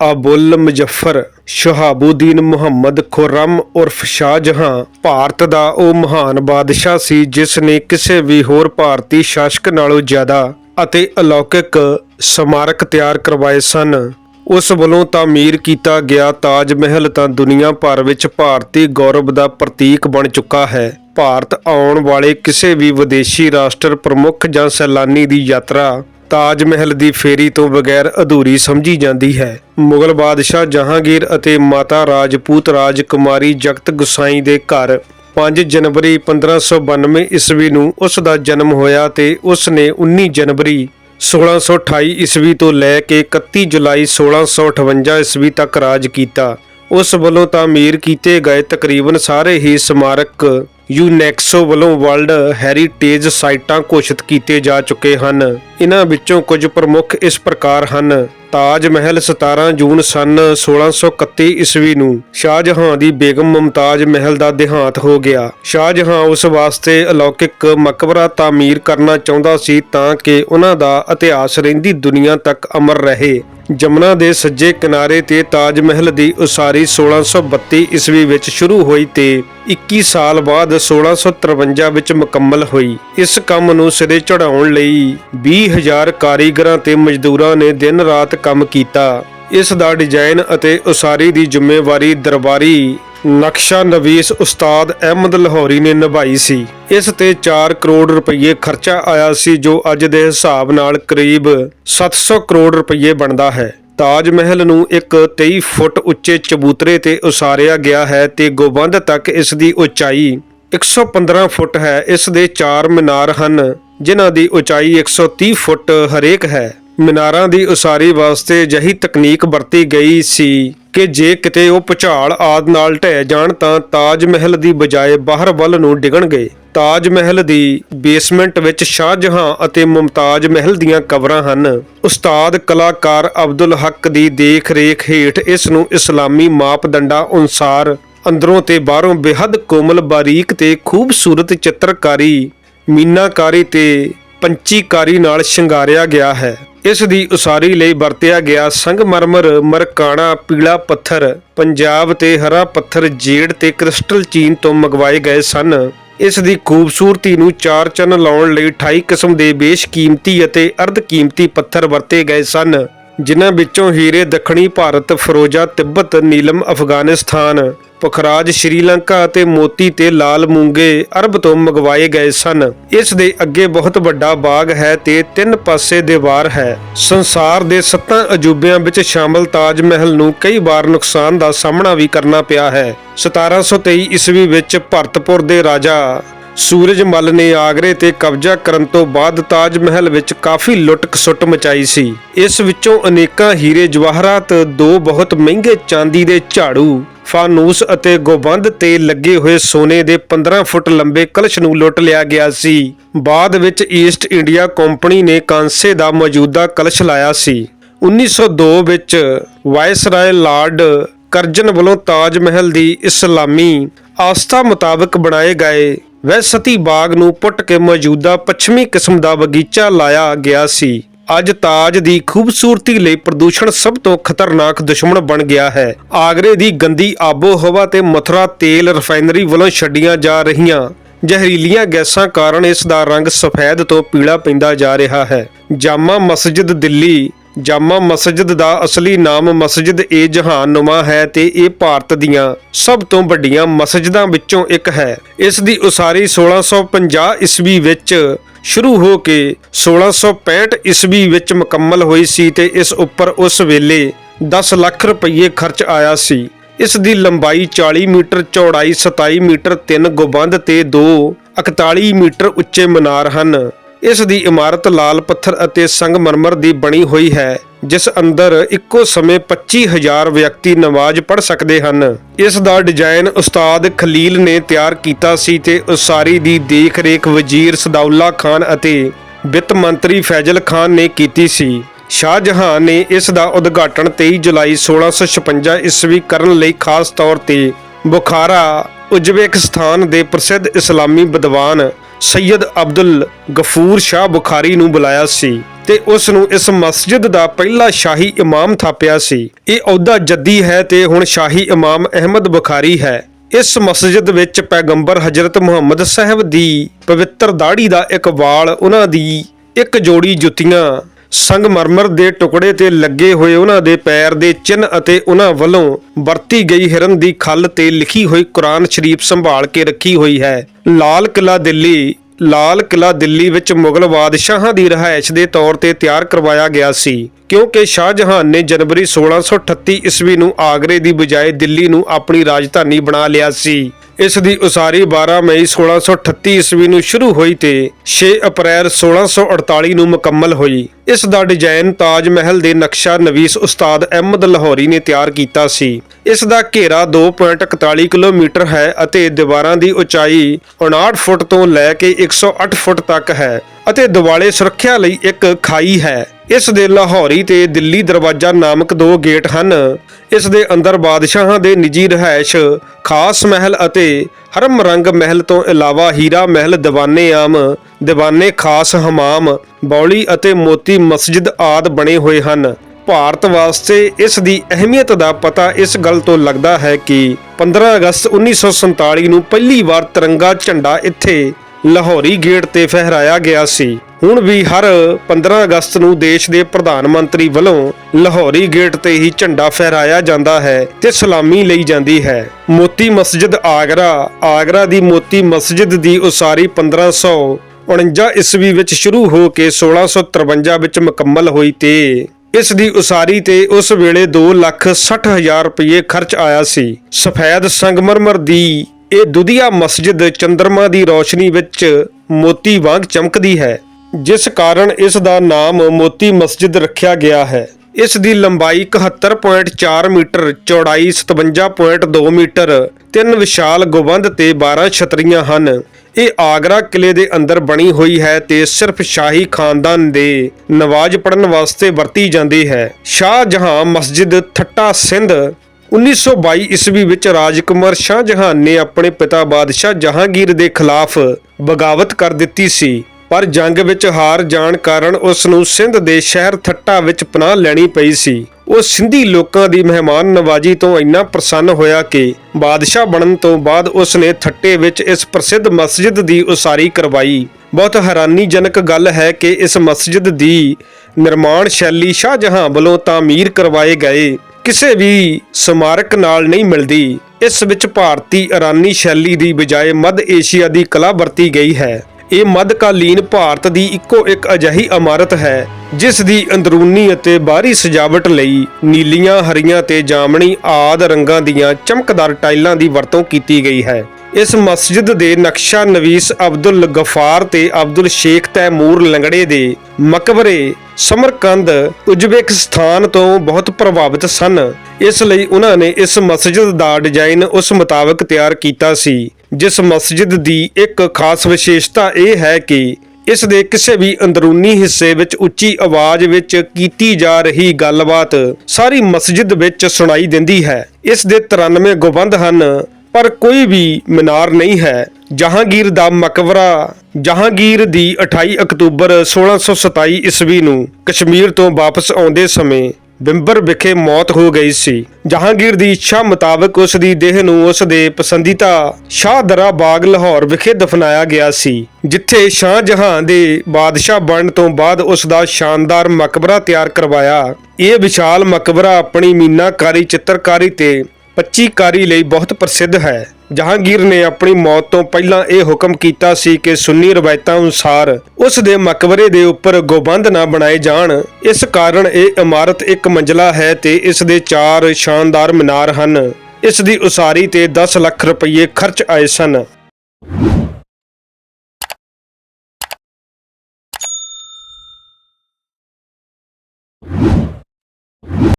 ਅਬੁਲ ਮੁਜ਼ੱਫਰ, ਸ਼ਹਾਬੂਦੀਨ ਮੁਹੰਮਦ, ਖੁਰਮ ਉਰਫ ਸ਼ਾਹਜਹਾਂ, ਭਾਰਤ ਦਾ ਉਹ ਮਹਾਨ ਬਾਦਸ਼ਾਹ ਸੀ ਜਿਸ ਨੇ ਕਿਸੇ ਵੀ ਹੋਰ ਭਾਰਤੀ ਸ਼ਾਸਕ ਨਾਲੋਂ ਜ਼ਿਆਦਾ ਅਤੇ ਅਲੌਕਿਕ ਸਮਾਰਕ ਤਿਆਰ ਕਰਵਾਏ ਸਨ। ਉਸ ਵੱਲੋਂ ਤਾਮੀਰ ਕੀਤਾ ਗਿਆ ਤਾਜ ਮਹਿਲ ਤਾਂ ਦੁਨੀਆ ਭਰ ਵਿੱਚ ਭਾਰਤੀ ਗੌਰਵ ਦਾ ਪ੍ਰਤੀਕ ਬਣ ਚੁੱਕਾ ਹੈ। ਭਾਰਤ ਆਉਣ ਵਾਲੇ ਕਿਸੇ ਵੀ ਵਿਦੇਸ਼ੀ ਰਾਸ਼ਟਰ ਪ੍ਰਮੁੱਖ ਜਾਂ ਸੈਲਾਨੀ ਦੀ ਯਾਤਰਾ ਤਾਜ ਮਹਿਲ ਦੀ ਫੇਰੀ ਤੋਂ ਬਗੈਰ ਅਧੂਰੀ ਸਮਝੀ ਜਾਂਦੀ ਹੈ। ਮੁਗਲ ਬਾਦਸ਼ਾਹ ਜਹਾਂਗੀਰ ਅਤੇ ਮਾਤਾ ਰਾਜਪੂਤ ਰਾਜਕੁਮਾਰੀ ਜਗਤ ਗੁਸਾਈ ਦੇ ਘਰ 5 ਜਨਵਰੀ 1592 ਈਸਵੀ ਨੂੰ ਉਸ ਦਾ ਜਨਮ ਹੋਇਆ ਤੇ ਉਸ ਨੇ 19 ਜਨਵਰੀ 1628 ਈਸਵੀ ਤੋਂ ਲੈ ਕੇ 31 ਜੁਲਾਈ 1658 ਈਸਵੀ ਤੱਕ ਰਾਜ ਕੀਤਾ। ਉਸ ਵੱਲੋਂ ਤਾਮੀਰ ਕੀਤੇ ਗਏ ਤਕਰੀਬਨ ਸਾਰੇ ਹੀ ਸਮਾਰਕ ਯੂਨੈਕਸੋ ਵੱਲੋਂ ਵਰਲਡ ਹੈਰੀਟੇਜ ਸਾਈਟਾਂ ਘੋਸ਼ਿਤ ਕੀਤੇ ਜਾ ਚੁੱਕੇ ਹਨ। ਇਹਨਾਂ ਵਿੱਚੋਂ ਕੁਝ ਪ੍ਰਮੁੱਖ ਇਸ ਪ੍ਰਕਾਰ ਹਨ। ਤਾਜ ਮਹਿਲ 17 ਜੂਨ ਸਨ 1631 ਈਸਵੀ ਨੂੰ ਸ਼ਾਹਜਹਾਂ ਦੀ ਬੇਗਮ ਮੁਮਤਾਜ ਮਹਿਲ ਦਾ ਦੇਹਾਂਤ ਹੋ ਗਿਆ। ਸ਼ਾਹਜਹਾਂ ਉਸ ਵਾਸਤੇ ਅਲੌਕਿਕ ਮਕਬਰਾ ਤਾਮੀਰ ਕਰਨਾ ਚਾਹੁੰਦਾ ਸੀ ਤਾਂ ਕਿ ਉਹਨਾਂ ਦਾ ਇਤਿਹਾਸ ਰਹਿੰਦੀ ਦੁਨੀਆ ਤੱਕ ਅਮਰ ਰਹੇ। ਜਮਨਾ ਦੇ ਸੱਜੇ ਕਿਨਾਰੇ ਤੇ ਤਾਜ ਮਹਿਲ ਦੀ ਉਸਾਰੀ 1632 ਈਸਵੀ ਵਿੱਚ ਸ਼ੁਰੂ ਹੋਈ ਤੇ 21 ਸਾਲ ਬਾਅਦ 1653 ਵਿੱਚ ਮੁਕੰਮਲ ਹੋਈ। ਇਸ ਕੰਮ ਨੂੰ ਸਿਰੇ ਚੜਾਉਣ ਲਈ 20000 ਕਾਰੀਗਰਾਂ ਤੇ ਮਜ਼ਦੂਰਾਂ ਨੇ ਦਿਨ ਰਾਤ ਕੰਮ ਕੀਤਾ। ਇਸ ਦਾ ਡਿਜ਼ਾਈਨ ਅਤੇ ਉਸਾਰੀ ਦੀ ਜ਼ਿੰਮੇਵਾਰੀ ਦਰਬਾਰੀ ਨਕਸ਼ਾ ਨਵੀਸ ਉਸਤਾਦ ਅਹਿਮਦ ਲਾਹੌਰੀ ਨੇ ਨਿਭਾਈ ਸੀ। ਇਸ ਤੇ 4 ਕਰੋੜ ਰੁਪਏ ਖਰਚਾ ਆਇਆ ਸੀ, ਜੋ ਅੱਜ ਦੇ ਹਿਸਾਬ ਨਾਲ ਕਰੀਬ 700 ਕਰੋੜ ਰੁਪਏ ਬਣਦਾ ਹੈ। ਤਾਜ ਮਹਿਲ ਨੂੰ ਇੱਕ 23 ਫੁੱਟ ਉੱਚੇ ਚਬੂਤਰੇ ਤੇ ਉਸਾਰਿਆ ਗਿਆ ਹੈ ਤੇ ਗੋਬੰਦ ਤੱਕ ਇਸ ਦੀ ਉਚਾਈ 115 ਫੁੱਟ ਹੈ। ਇਸ ਦੇ 4 ਮੀਨਾਰ ਹਨ, ਜਿਨ੍ਹਾਂ ਦੀ ਉਚਾਈ 130 ਫੁੱਟ ਹਰੇਕ ਹੈ। ਮੀਨਾਰਾਂ ਦੀ ਉਸਾਰੀ ਵਾਸਤੇ ਜਹੀ ਤਕਨੀਕ ਵਰਤੀ ਗਈ ਸੀ ਕਿ ਜੇ ਕਿਤੇ ਉਹ ਭੁਚਾਲ ਆਦ ਨਾਲ ਢਹਿ ਜਾਣ ਤਾਂ ਤਾਜ ਮਹਿਲ ਦੀ ਬਜਾਏ ਬਾਹਰ ਵੱਲ ਨੂੰ ਡਿੱਗਣਗੇ। ਤਾਜ ਮਹਿਲ ਦੀ ਬੇਸਮੈਂਟ ਵਿੱਚ ਸ਼ਾਹਜਹਾਂ ਅਤੇ ਮੁਮਤਾਜ ਮਹਿਲ ਦੀਆਂ ਕਬਰਾਂ ਹਨ। ਉਸਤਾਦ ਕਲਾਕਾਰ ਅਬਦੁਲ ਹਕ ਦੀ ਦੇਖ-ਰੇਖ ਹੇਠ ਇਸ ਨੂੰ ਇਸਲਾਮੀ ਮਾਪਦੰਡਾਂ ਅਨੁਸਾਰ ਅੰਦਰੋਂ ਤੇ ਬਾਹਰੋਂ ਬੇਹੱਦ ਕੋਮਲ ਬਾਰੀਕ ਤੇ ਖੂਬਸੂਰਤ ਚਿੱਤਰਕਾਰੀ, ਮੀਨਾਕਾਰੀ ਤੇ ਪੰਚੀਕਾਰੀ ਨਾਲ ਸ਼ਿੰਗਾਰਿਆ ਗਿਆ ਹੈ। ਇਸ ਦੀ ਉਸਾਰੀ ਲਈ ਵਰਤਿਆ ਗਿਆ ਸੰਗਮਰਮਰ, ਮਰਕਾਣਾ, ਪੀਲਾ ਪੱਥਰ, ਪੰਜਾਬ ਤੇ ਹਰਾ ਪੱਥਰ ਜੇੜ ਤੇ ਕ੍ਰਿਸਟਲ ਚੀਨ ਤੋਂ ਮੰਗਵਾਏ ਗਏ ਸਨ। ਇਸ ਦੀ ਖੂਬਸੂਰਤੀ ਨੂੰ ਚਾਰ ਚੰਨ ਲਾਉਣ ਲਈ 28 ਕਿਸਮ ਦੇ ਬੇਸ਼ਕੀਮਤੀ ਅਤੇ ਅਰਧ ਕੀਮਤੀ ਪੱਥਰ ਵਰਤੇ ਗਏ ਸਨ। ਜਿਨ੍ਹਾਂ ਵਿੱਚੋਂ ਹੀਰੇ ਦੱਖਣੀ ਭਾਰਤ, ਫਰੋਜ਼ਾ, ਤਿੱਬਤ, ਨੀਲਮ, ਅਫਗਾਨਿਸਤਾਨ, ਪੁਖਰਾਜ, ਸ਼੍ਰੀਲੰਕਾ ਅਤੇ ਮੋਤੀ ਤੇ ਲਾਲ ਮੂੰਗੇ ਅਰਬ ਤੋਂ ਮੰਗਵਾਏ ਗਏ ਸਨ। ਇਸ ਦੇ ਅੱਗੇ ਬਹੁਤ ਵੱਡਾ ਬਾਗ ਹੈ ਤੇ ਤਿੰਨ ਪਾਸੇ ਦੀਵਾਰ ਹੈ। ਸੰਸਾਰ ਦੇ ਸੱਤਾਂ ਅਜੂਬਿਆਂ ਵਿੱਚ ਸ਼ਾਮਲ ਤਾਜ ਮਹਿਲ ਨੂੰ ਕਈ ਵਾਰ ਨੁਕਸਾਨ ਦਾ ਸਾਹਮਣਾ ਵੀ ਕਰਨਾ ਪਿਆ ਹੈ। 1723 ਈਸਵੀ ਵਿੱਚ ਭਰਤਪੁਰ ਦੇ ਰਾਜਾ ਸੂਰਜਮਲ ਨੇ ਆਗਰੇ ਤੇ ਕਬਜ਼ਾ ਕਰਨ ਤੋਂ ਬਾਅਦ ਤਾਜ ਮਹਿਲ ਵਿੱਚ ਕਾਫੀ ਲੁੱਟ-ਖਸੁੱਟ ਮਚਾਈ ਸੀ। ਇਸ ਵਿੱਚੋਂ ਅਨੇਕਾਂ ਹੀਰੇ ਜਵਾਹਰਾਤ, ਦੋ ਬਹੁਤ ਮਹਿੰਗੇ ਚਾਂਦੀ ਦੇ ਝਾੜੂ, ਫਾਨੂਸ ਅਤੇ ਗੋਬੰਦ ਤੇ ਲੱਗੇ ਹੋਏ ਸੋਨੇ ਦੇ 15 ਫੁੱਟ ਲੰਬੇ ਕਲਸ਼ ਨੂੰ ਲੁੱਟ ਲਿਆ ਗਿਆ ਸੀ। ਬਾਅਦ ਵਿੱਚ ਈਸਟ ਇੰਡੀਆ ਕੰਪਨੀ ਨੇ ਕਾਂਸੇ ਦਾ ਮੌਜੂਦਾ ਕਲਸ਼ ਲਾਇਆ ਸੀ। 1902 ਵਿੱਚ ਵਾਇਸਰਾਏ ਲਾਰਡ ਕਰਜਨ ਵੱਲੋਂ ਤਾਜ ਮਹਿਲ ਦੀ ਇਸਲਾਮੀ ਆਸਥਾ ਮੁਤਾਬਕ ਬਣਾਏ ਗਏ ਵੈਸਤੀ ਬਾਗ ਨੂੰ ਪੁੱਟ ਕੇ ਮੌਜੂਦਾ ਪੱਛਮੀ ਕਿਸਮ ਦਾ ਬਗੀਚਾ ਲਾਇਆ ਗਿਆ ਸੀ। ਅੱਜ ਤਾਜ ਦੀ ਖੂਬਸੂਰਤੀ ਲਈ ਪ੍ਰਦੂਸ਼ਣ ਸਭ ਤੋਂ ਖਤਰਨਾਕ ਦੁਸ਼ਮਣ ਬਣ ਗਿਆ ਹੈ। ਆਗਰੇ ਦੀ ਗੰਦੀ ਆਬੋ ਹਵਾ ਤੇ ਮਥੁਰਾ ਤੇਲ ਰਿਫਾਈਨਰੀ ਵੱਲੋਂ ਛੱਡੀਆਂ ਜਾ ਰਹੀਆਂ ਜ਼ਹਿਰੀਲੀਆਂ ਗੈਸਾਂ ਕਾਰਨ ਇਸ ਦਾ ਰੰਗ ਸਫੈਦ ਤੋਂ ਪੀਲਾ ਪੈਂਦਾ ਜਾ ਰਿਹਾ ਹੈ। ਜਾਮਾ ਮਸਜਿਦ ਦਿੱਲੀ ਜਾਮਾ ਮਸਜਿਦ ਦਾ ਅਸਲੀ ਨਾਮ ਮਸਜਿਦ ਏ ਜਹਾਨ ਨੁਮਾ ਹੈ ਤੇ ਇਹ ਭਾਰਤ ਦੀਆਂ ਸਭ ਤੋਂ ਵੱਡੀਆਂ ਮਸਜਿਦਾਂ ਵਿੱਚੋਂ ਇੱਕ ਹੈ। ਇਸ ਦੀ ਉਸਾਰੀ 1650 ਈਸਵੀ ਵਿੱਚ ਸ਼ੁਰੂ ਹੋ ਕੇ 1665 ਈਸਵੀ ਵਿੱਚ ਮੁਕੰਮਲ ਹੋਈ ਸੀ ਤੇ ਇਸ ਉੱਪਰ ਉਸ ਵੇਲੇ 10 ਲੱਖ ਰੁਪਏ ਖਰਚ ਆਇਆ ਸੀ। ਇਸ ਦੀ ਲੰਬਾਈ 40 ਮੀਟਰ, ਚੌੜਾਈ 27 ਮੀਟਰ, ਤਿੰਨ ਗੁੰਬਦ ਤੇ ਦੋ 41 ਮੀਟਰ ਉੱਚੇ ਮਨਾਰ ਹਨ। ਇਸ ਦੀ ਇਮਾਰਤ ਲਾਲ ਪੱਥਰ ਅਤੇ ਸੰਗਮਰਮਰ ਦੀ ਬਣੀ ਹੋਈ ਹੈ, ਜਿਸ ਅੰਦਰ ਇੱਕੋ ਸਮੇਂ 25000 ਵਿਅਕਤੀ ਨਮਾਜ਼ ਪੜ੍ਹ ਸਕਦੇ ਹਨ। ਇਸ ਦਾ ਡਿਜ਼ਾਈਨ ਉਸਤਾਦ ਖਲੀਲ ਨੇ ਤਿਆਰ ਕੀਤਾ ਸੀ ਤੇ ਉਸਾਰੀ ਦੀ ਦੇਖ-ਰੇਖ ਵਜ਼ੀਰ ਸਦਾਉਲਾ ਖਾਨ ਅਤੇ ਵਿੱਤ ਮੰਤਰੀ ਫੈਜ਼ਲ ਖਾਨ ਨੇ ਕੀਤੀ ਸੀ। ਸ਼ਾਹਜਹਾਂ ਨੇ ਇਸ ਦਾ ਉਦਘਾਟਨ 23 ਜੁਲਾਈ 1656 ਈਸਵੀ ਕਰਨ ਲਈ ਖਾਸ ਤੌਰ ਤੇ ਬੁਖਾਰਾ ਉਜ਼ਬੇਕਿਸਤਾਨ ਦੇ ਪ੍ਰਸਿੱਧ ਇਸਲਾਮੀ ਵਿਦਵਾਨ ਸੈਯਦ ਅਬਦੁਲ ਗਫੂਰ ਸ਼ਾਹ ਬੁਖਾਰੀ ਨੂੰ ਬੁਲਾਇਆ ਸੀ ਤੇ ਉਸ ਨੂੰ ਇਸ ਮਸਜਿਦ ਦਾ ਪਹਿਲਾ ਸ਼ਾਹੀ ਇਮਾਮ ਥਾਪਿਆ ਸੀ। ਇਹ ਅਹੁਦਾ ਜੱਦੀ ਹੈ ਤੇ ਹੁਣ ਸ਼ਾਹੀ ਇਮਾਮ ਅਹਿਮਦ ਬੁਖਾਰੀ ਹੈ। ਇਸ ਮਸਜਿਦ ਵਿੱਚ ਪੈਗੰਬਰ ਹਜ਼ਰਤ ਮੁਹੰਮਦ ਸਾਹਿਬ ਦੀ ਪਵਿੱਤਰ ਦਾੜੀ ਦਾ ਇੱਕ ਵਾਲ ਉਹਨਾਂ ਦੀ ਇੱਕ ਜੋੜੀ ਜੁੱਤੀਆਂ ਸੰਗਮਰਮਰ ਦੇ ਟੁਕੜੇ ਤੇ ਲੱਗੇ ਹੋਏ ਉਹਨਾਂ ਦੇ ਪੈਰ ਦੇ ਚਿੰਨ੍ਹ ਅਤੇ ਉਹਨਾਂ ਵੱਲੋਂ ਵਰਤੀ ਗਈ ਹਿਰਨ ਦੀ ਖੱਲ ਤੇ ਲਿਖੀ ਹੋਈ ਕੁਰਾਨ ਸ਼ਰੀਫ ਸੰਭਾਲ ਕੇ ਰੱਖੀ ਹੋਈ ਹੈ। ਲਾਲ ਕਿਲਾ ਦਿੱਲੀ, ਲਾਲ ਕਿਲਾ ਦਿੱਲੀ ਵਿੱਚ ਮੁਗਲ ਬਾਦਸ਼ਾਹਾਂ ਦੀ ਰਿਹਾਇਸ਼ ਦੇ ਤੌਰ ਤੇ ਤਿਆਰ ਕਰਵਾਇਆ ਗਿਆ ਸੀ, ਕਿਉਂਕਿ ਸ਼ਾਹਜਹਾਨ ਨੇ ਜਨਵਰੀ 1638 ਈਸਵੀ ਨੂੰ ਆਗਰੇ ਦੀ ਬਜਾਏ ਦਿੱਲੀ ਨੂੰ ਆਪਣੀ ਰਾਜਧਾਨੀ ਬਣਾ ਲਿਆ ਸੀ। ਇਸ ਦੀ ਉਸਾਰੀ 12 ਮਈ 1638 ਈਸਵੀ ਨੂੰ ਸ਼ੁਰੂ ਹੋਈ ਤੇ 6 ਅਪ੍ਰੈਲ 1648 ਨੂੰ ਮੁਕੰਮਲ ਹੋਈ। ਇਸ ਦਾ ਡਿਜ਼ਾਈਨ ਤਾਜ ਮਹਿਲ ਦੇ ਨਕਸ਼ਾ ਨਵੀਸ ਉਸਤਾਦ ਅਹਿਮਦ ਲਾਹੌਰੀ ਨੇ ਤਿਆਰ ਕੀਤਾ ਸੀ। ਇਸ ਦਾ ਘੇਰਾ 2.41 ਕਿਲੋਮੀਟਰ ਹੈ ਅਤੇ ਦੀਵਾਰਾਂ ਦੀ ਉਚਾਈ 59 ਫੁੱਟ ਤੋਂ ਲੈ ਕੇ 108 ਫੁੱਟ ਤੱਕ ਹੈ ਅਤੇ ਦਿਵਾਲੇ ਸੁਰੱਖਿਆ ਲਈ ਇੱਕ ਖਾਈ ਹੈ। ਇਸ ਦੇ ਲਾਹੌਰੀ ਤੇ ਦਿੱਲੀ ਦਰਵਾਜ਼ਾ ਨਾਮਕ ਦੋ ਗੇਟ ਹਨ। ਇਸ ਦੇ ਅੰਦਰ ਬਾਦਸ਼ਾਹਾਂ ਦੇ ਨਿੱਜੀ ਰਿਹਾਇਸ਼, ਖਾਸ ਮਹਿਲ ਅਤੇ ਹਰਮ ਰੰਗ ਮਹਿਲ ਤੋਂ ਇਲਾਵਾ ਹੀਰਾ ਮਹਿਲ, ਦੀਵਾਨੇ ਆਮ, ਦੀਵਾਨੇ ਖਾਸ ਹਮਾਮ, ਬੌਲੀ ਅਤੇ ਮੋਤੀ ਮਸਜਿਦ ਆਦ ਬਣੇ ਹੋਏ ਹਨ। ਭਾਰਤ ਵਾਸਤੇ ਇਸ ਦੀ ਅਹਿਮੀਅਤ ਦਾ ਪਤਾ ਇਸ ਗੱਲ ਤੋਂ ਲੱਗਦਾ ਹੈ ਕਿ 15 ਅਗਸਤ 1947 ਨੂੰ ਪਹਿਲੀ ਵਾਰ ਤਿਰੰਗਾ ਝੰਡਾ ਇੱਥੇ ਲਾਹੌਰੀ ਗੇਟ ਤੇ ਫਹਿਰਾਇਆ ਗਿਆ ਸੀ। ਹੁਣ ਵੀ ਹਰ 15 ਅਗਸਤ ਨੂੰ ਦੇਸ਼ ਦੇ ਪ੍ਰਧਾਨ ਮੰਤਰੀ ਵੱਲੋਂ ਲਾਹੌਰੀ ਗੇਟ ਤੇ ਹੀ ਝੰਡਾ ਫਹਿਰਾਇਆ ਜਾਂਦਾ ਹੈ ਤੇ ਸਲਾਮੀ ਲਈ ਜਾਂਦੀ ਹੈ। ਮੋਤੀ ਮਸਜਿਦ ਆਗਰਾ ਆਗਰਾ ਦੀ ਮੋਤੀ ਮਸਜਿਦ ਦੀ ਉਸਾਰੀ 1549 ਈਸਵੀ ਵਿੱਚ ਸ਼ੁਰੂ ਹੋ ਕੇ 1653 ਵਿੱਚ ਮੁਕੰਮਲ ਹੋਈ ਤੇ ਇਸ ਦੀ ਉਸਾਰੀ ਤੇ ਉਸ ਵੇਲੇ 2 ਲੱਖ 60 ਹਜ਼ਾਰ ਰੁਪਏ ਖਰਚ ਆਇਆ ਸੀ। ਸਫੈਦ ਸੰਗਮਰਮਰ ਦੀ ਇਹ ਦੁਧੀਆ ਮਸਜਿਦ ਚੰਦਰਮਾ ਦੀ ਰੌਸ਼ਨੀ ਵਿੱਚ ਮੋਤੀ ਵਾਂਗ ਚਮਕਦੀ ਹੈ। ਜਿਸ ਕਾਰਨ ਇਸ ਦਾ ਨਾਮ ਮੋਤੀ ਮਸਜਿਦ ਰੱਖਿਆ ਗਿਆ ਹੈ। ਇਸ ਦੀ ਲੰਬਾਈ 71.4 ਮੀਟਰ, ਚੌੜਾਈ 57.2 ਮੀਟਰ, ਤਿੰਨ ਵਿਸ਼ਾਲ ਗੁੰਬਦ ਤੇ 12 ਛਤਰੀਆਂ ਹਨ। ਇਹ ਆਗਰਾ ਕਿਲੇ ਦੇ ਅੰਦਰ ਬਣੀ ਹੋਈ ਹੈ ਤੇ ਸਿਰਫ ਸ਼ਾਹੀ ਖਾਨਦਾਨ ਦੇ ਨਵਾਜ਼ ਪੜਨ ਵਾਸਤੇ ਵਰਤੀ ਜਾਂਦੀ ਹੈ। ਸ਼ਾਹ ਜਹਾਂ ਮਸਜਿਦ ਠੱਟਾ ਸਿੰਧ 1922 ਈਸਵੀ ਵਿੱਚ ਰਾਜਕੁਮਾਰ ਸ਼ਾਹਜਹਾਨ ਨੇ ਆਪਣੇ ਪਿਤਾ ਬਾਦਸ਼ਾਹ ਜਹਾਂਗੀਰ ਦੇ ਖਿਲਾਫ ਬਗਾਵਤ ਕਰ ਦਿੱਤੀ ਸੀ। ਪਰ ਜੰਗ ਵਿੱਚ ਹਾਰ ਜਾਣ ਕਾਰਨ ਉਸ ਨੂੰ ਸਿੰਧ ਦੇ ਸ਼ਹਿਰ ਠੱਟਾ ਵਿੱਚ ਪਨਾਹ ਲੈਣੀ ਪਈ ਸੀ। ਉਹ ਸਿੰਧੀ ਲੋਕਾਂ ਦੀ ਮਹਿਮਾਨ ਨਵਾਜੀ ਤੋਂ ਇੰਨਾ ਪ੍ਰਸੰਨ ਹੋਇਆ ਕਿ ਬਾਦਸ਼ਾਹ ਬਣਨ ਤੋਂ ਬਾਅਦ ਉਸ ਨੇ ਠੱਟੇ ਵਿੱਚ ਇਸ ਪ੍ਰਸਿੱਧ ਮਸਜਿਦ ਦੀ ਉਸਾਰੀ ਕਰਵਾਈ। ਬਹੁਤ ਹੈਰਾਨੀਜਨਕ ਗੱਲ ਹੈ ਕਿ ਇਸ ਮਸਜਿਦ ਦੀ ਨਿਰਮਾਣ ਸ਼ੈਲੀ ਸ਼ਾਹਜਹਾਂ ਵੱਲੋਂ ਤਾਮੀਰ ਕਰਵਾਏ ਗਏ। ਕਿਸੇ ਵੀ ਸਮਾਰਕ ਨਾਲ ਨਹੀਂ ਮਿਲਦੀ। ਇਸ ਵਿੱਚ ਭਾਰਤੀ ਇਰਾਨੀ ਸ਼ੈਲੀ ਦੀ ਬਜਾਏ ਮੱਧ ਏਸ਼ੀਆ ਦੀ ਕਲਾ ਵਰਤੀ ਗਈ ਹੈ। ਇਹ ਮੱਧਕਾਲੀਨ ਭਾਰਤ ਦੀ ਇੱਕੋ ਇੱਕ ਅਜਿਹੀ ਇਮਾਰਤ ਹੈ, ਜਿਸ ਦੀ ਅੰਦਰੂਨੀ ਅਤੇ ਬਾਹਰੀ ਸਜਾਵਟ ਲਈ ਨੀਲੀਆਂ, ਹਰੀਆਂ ਤੇ ਜਾਮਣੀ ਆਦ ਰੰਗਾਂ ਦੀਆਂ ਚਮਕਦਾਰ ਟਾਈਲਾਂ ਦੀ ਵਰਤੋਂ ਕੀਤੀ ਗਈ ਹੈ। ਇਸ ਮਸਜਿਦ ਦੇ ਨਕਸ਼ਾ ਨਵੀਸ ਅਬਦੁਲ ਗਫਾਰ ਤੇ ਅਬਦੁਲ ਸ਼ੇਖ ਤੈਮੂਰ ਲੰਗੜੇ ਦੇ ਮਕਬਰੇ ਸਮਰਕੰਦ ਉਜ਼ਬੇਕਿਸਤਾਨ ਤੋਂ ਬਹੁਤ ਪ੍ਰਭਾਵਿਤ ਸਨ। ਇਸ ਲਈ ਉਹਨਾਂ ਨੇ ਇਸ ਮਸਜਿਦ ਦਾ ਡਿਜ਼ਾਈਨ ਉਸ ਮੁਤਾਬਕ ਤਿਆਰ ਕੀਤਾ ਸੀ। ਜਿਸ ਮਸਜਿਦ ਦੀ ਇੱਕ ਖਾਸ ਵਿਸ਼ੇਸ਼ਤਾ ਇਹ ਹੈ ਕਿ ਇਸ ਦੇ ਕਿਸੇ ਵੀ ਅੰਦਰੂਨੀ ਹਿੱਸੇ ਵਿੱਚ ਉੱਚੀ ਆਵਾਜ਼ ਵਿੱਚ ਕੀਤੀ ਜਾ ਰਹੀ ਗੱਲਬਾਤ ਸਾਰੀ ਮਸਜਿਦ ਵਿੱਚ ਸੁਣਾਈ ਦਿੰਦੀ ਹੈ। ਇਸ ਦੇ 93 ਗੁੰਬਦ ਹਨ, ਪਰ ਕੋਈ ਵੀ ਮੀਨਾਰ ਨਹੀਂ ਹੈ। ਜਹਾਂਗੀਰ ਦਾ ਮਕਬਰਾ, ਜਹਾਂਗੀਰ ਦੀ 28 ਅਕਤੂਬਰ 1627 ਈਸਵੀ ਨੂੰ ਕਸ਼ਮੀਰ ਤੋਂ ਵਾਪਸ ਆਉਂਦੇ ਸਮੇਂ ਬਿੰਬਰ ਵਿਖੇ ਮੌਤ ਹੋ ਗਈ ਸੀ। ਜਹਾਂਗੀਰ ਦੀ ਇੱਛਾ ਮੁਤਾਬਕ ਉਸ ਦੀ ਦੇਹ ਨੂੰ ਉਸ ਦੇ ਪਸੰਦੀਦਾ ਸ਼ਾਹਦਰਾ ਬਾਗ ਲਾਹੌਰ ਵਿਖੇ ਦਫਨਾਇਆ ਗਿਆ ਸੀ, ਜਿੱਥੇ ਸ਼ਾਹਜਹਾਂ ਦੇ ਬਾਦਸ਼ਾਹ ਬਣਨ ਤੋਂ ਬਾਅਦ ਉਸ ਦਾ ਸ਼ਾਨਦਾਰ ਮਕਬਰਾ ਤਿਆਰ ਕਰਵਾਇਆ। ਇਹ ਵਿਸ਼ਾਲ ਮਕਬਰਾ ਆਪਣੀ ਮੀਨਾਕਾਰੀ ਚਿੱਤਰਕਾਰੀ ਤੇ 25 ਕਾਰੀ ਲਈ ਬਹੁਤ ਪ੍ਰਸਿੱਧ ਹੈ। ਜਹਾਂਗੀਰ ਨੇ ਆਪਣੀ ਮੌਤ ਤੋਂ ਪਹਿਲਾਂ ਇਹ ਹੁਕਮ ਕੀਤਾ ਸੀ ਕਿ ਸੁੰਨੀ ਰਵਾਇਤਾਂ ਅਨੁਸਾਰ ਉਸ ਦੇ ਮਕਬਰੇ ਦੇ ਉੱਪਰ ਗੋਬੰਦ ਨਾ ਬਣਾਏ ਜਾਣ। ਇਸ ਕਾਰਨ ਇਹ ਇਮਾਰਤ ਇੱਕ ਮੰਜ਼ਲਾ ਹੈ ਤੇ ਇਸ ਦੇ ਚਾਰ ਸ਼ਾਨਦਾਰ ਮੀਨਾਰ ਹਨ। ਇਸ ਦੀ ਉਸਾਰੀ ਤੇ 10 ਲੱਖ ਰੁਪਏ ਖਰਚ ਆਏ ਸਨ।